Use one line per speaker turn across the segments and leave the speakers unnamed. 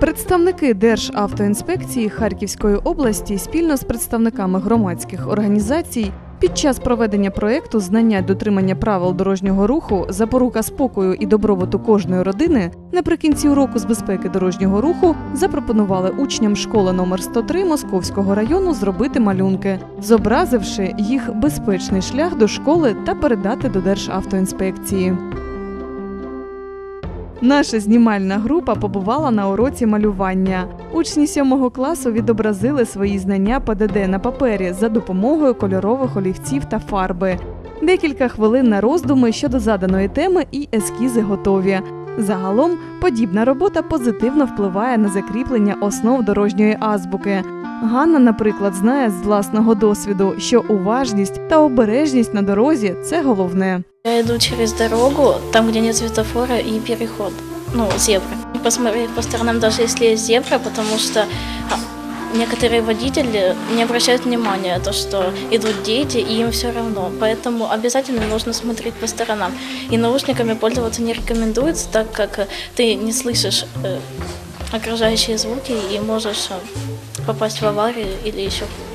Представники Державтоінспекції Харківської області спільно з представниками громадських організацій під час проведення проекту знання дотримання правил дорожнього руху запорука спокою і добробуту кожної родини наприкінці уроку з безпеки дорожнього руху запропонували учням школи номер 103 Московського району зробити малюнки, зобразивши їх безпечний шлях до школи та передати до Державтоінспекції. Наша знімальна група побувала на уроці малювання. Учні сьомого класу відобразили свої знання ПДД на папері за допомогою кольорових олівців та фарби. Декілька хвилин на роздуми щодо заданої теми і ескізи готові. Загалом подібна робота позитивно впливає на закріплення основ дорожньої азбуки. Ганна, наприклад, знає з власного досвіду, що уважність та обережність на дорозі це головне.
Я иду через дорогу, там, где нет светофора и переход, ну, зебры. Посмотреть по сторонам, даже если есть зебра, потому что а, некоторые водители не обращают внимания, то, что идут дети, и им все равно. Поэтому обязательно нужно смотреть по сторонам. И наушниками пользоваться не рекомендуется, так как э, ты не слышишь э, окружающие звуки и можешь э, попасть в аварию или еще хуже.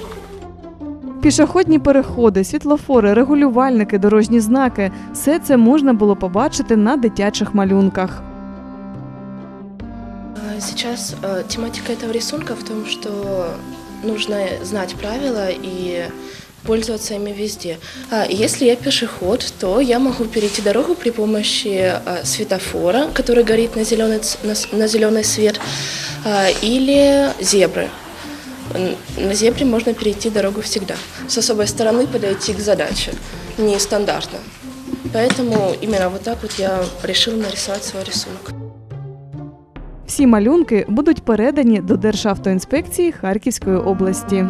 Пішохідні переходи, світлофори, регулювальники, дорожні знаки все це можна було побачити на дитячих малюнках.
А, Сейчас э, тематика этого рисунка в том, что нужно знать правила и пользоваться ими везде. А если я пешеход, то я могу перейти дорогу при помощи а, светофора, который горит на зеленый, ц- на с- на зеленый свет, а, или зебры. На зебре можно перейти дорогу всегда. С особой стороны подойти к задаче. Нестандартно. Поэтому именно вот так вот я решила нарисовать свой рисунок.
Всі малюнки будуть передані до Державтоінспекції Харківської області.